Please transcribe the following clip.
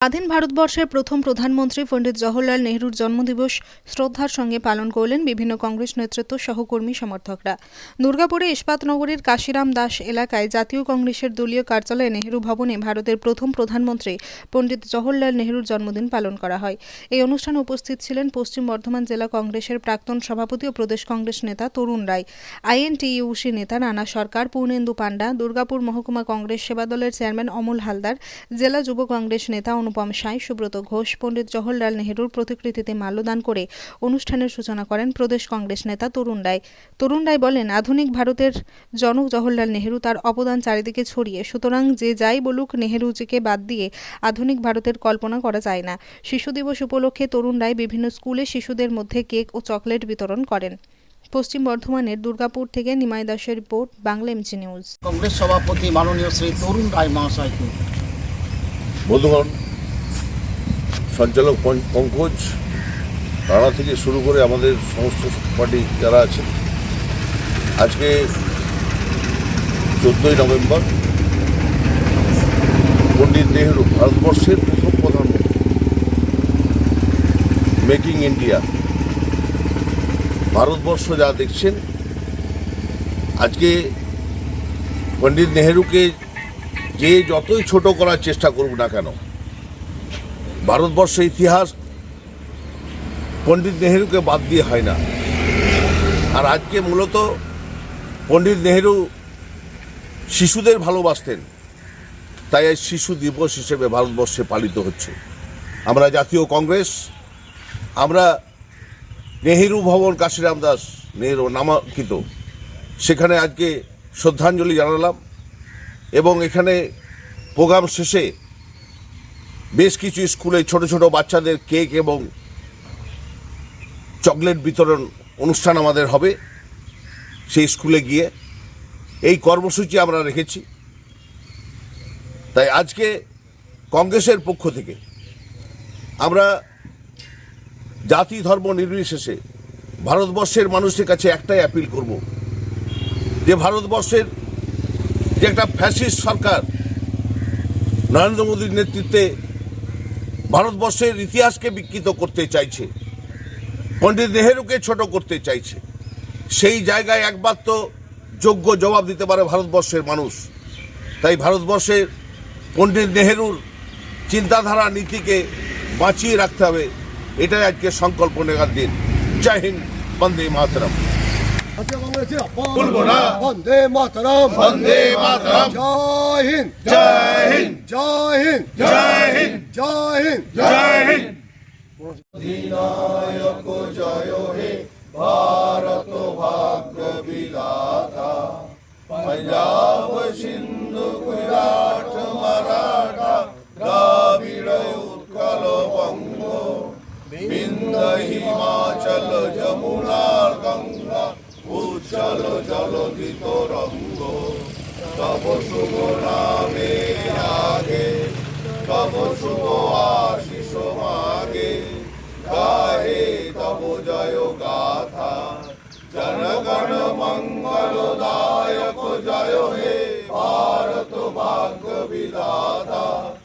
স্বাধীন ভারতবর্ষের প্রথম প্রধানমন্ত্রী পণ্ডিত জওহরলাল নেহরুর জন্মদিবস শ্রদ্ধার সঙ্গে পালন করলেন বিভিন্ন কংগ্রেস নেতৃত্ব সহকর্মী সমর্থকরা। দুর্গাপুরে ইস্পাতনগরীর কাশিরাম দাস এলাকায় জাতীয় কংগ্রেসের দলীয় কার্যালয়ে নেহরু ভবনে ভারতের প্রথম প্রধানমন্ত্রী পণ্ডিত জওহরলাল নেহরুর জন্মদিন পালন করা হয়। এই অনুষ্ঠানে উপস্থিত ছিলেন পশ্চিম বর্ধমান জেলা কংগ্রেসের প্রাক্তন সভাপতি ও প্রদেশ কংগ্রেস নেতা তরুণ রায়। আইএনটিইউসি নেতা রানা সরকার, পূর্ণেন্দু পাণ্ডা, দুর্গাপুর মহকুমা কংগ্রেস সেবা দলের চেয়ারম্যান অমল হালদার, জেলা যুব কংগ্রেস নেতা অনুপম সাঁই সুব্রত ঘোষ পণ্ডিত জওহরলাল নেহরুর প্রতিকৃতিতে মাল্যদান করে অনুষ্ঠানের সূচনা করেন প্রদেশ কংগ্রেস নেতা তরুণ রায়। তরুণ রায় বলেন আধুনিক ভারতের জনক জওহরলাল নেহরু তার অবদান চারিদিকে ছড়িয়ে সুতরাং যে যাই বলুক নেহরুজিকে বাদ দিয়ে আধুনিক ভারতের কল্পনা করা যায় না। শিশু দিবস উপলক্ষে তরুণ রায় বিভিন্ন স্কুলে শিশুদের মধ্যে কেক ও চকলেট বিতরণ করেন। পশ্চিম বর্ধমানের দুর্গাপুর থেকে নিমাই দাসের report Bangla MG news. Congress সভাপতি মাননীয় শ্রী তরুণ রায় মহাশয়কে। বন্ধুগণ সঞ্চালক পঙ্কজ রানা থেকে শুরু করে আমাদের সমস্ত পার্টি যারা আছেন। আজকে চোদ্দোই নভেম্বর, পণ্ডিত নেহরু, ভারতবর্ষের প্রথম প্রধানমন্ত্রী, মেকিং ইন্ডিয়া। ভারতবর্ষ যা দেখছেন, আজকে পণ্ডিত নেহরুকে যে যতই ছোট করার চেষ্টা করুক না কেন ভারতবর্ষের ইতিহাস পণ্ডিত নেহেরুকে বাদ দিয়ে হয় না। আর আজকে মূলত পণ্ডিত নেহেরু শিশুদের ভালোবাসতেন, তাই আজ শিশু দিবস হিসেবে ভারতবর্ষে পালিত হচ্ছে। আমরা জাতীয় কংগ্রেস, আমরা নেহেরু ভবন কাশিরাম দাস নেহেরু নামাঙ্কিত। সেখানে আজকে শ্রদ্ধাঞ্জলি জানালাম এবং এখানে প্রোগ্রাম শেষে বেশ কিছু স্কুলে ছোট ছোট বাচ্চাদের কেক এবং চকলেট বিতরণ অনুষ্ঠান আমাদের হবে। সেই স্কুলে গিয়ে এই কর্মসূচি আমরা রেখেছি। তাই আজকে কংগ্রেসের পক্ষ থেকে আমরা জাতি ধর্ম নির্বিশেষে ভারতবর্ষের মানুষের কাছে একটাই অ্যাপিল করব যে ভারতবর্ষের যে একটা ফ্যাসিস্ট সরকার নরেন্দ্র মোদীর নেতৃত্বে ভারতবর্ষের ইতিহাসকে বিকৃত করতে চাইছে। পণ্ডিত নেহেরুকে ছোট করতে চাইছে। সেই জায়গায় একবার তো যোগ্য জবাব দিতে পারে ভারতবর্ষের মানুষ। তাই ভারতবর্ষের পণ্ডিত নেহেরুর চিন্তাধারা নীতিকে বাঁচিয়ে রাখতে হবে। এটাই আজকে সংকল্প নেওয়ার দিন। জয় হিন্দ বন্দে মাতরম। বন্দে মাতরম। বন্দে মাতরম। জয় হিন্দ। জয় হিন্দ। জয় হিন্দ। জয় হিন্দ। জয় জয় হিন্দ। জয় হিন্দ। অধিনায়ক জয় হে ভারত ভাগ্য বিলাতা পঞ্জাব সিন্ধু গুজরাট মারাঠা দ্রাবিড় উৎকল বঙ্গ। বিন্দ হিমাচল যমুনার গঙ্গা উচ্ছল জলধিত রঙ্গ। তব শুভ নামে আগে তব শুভ মঙ্গলদায়ক জয় হে ভারত ভাগ্য বিধাতা।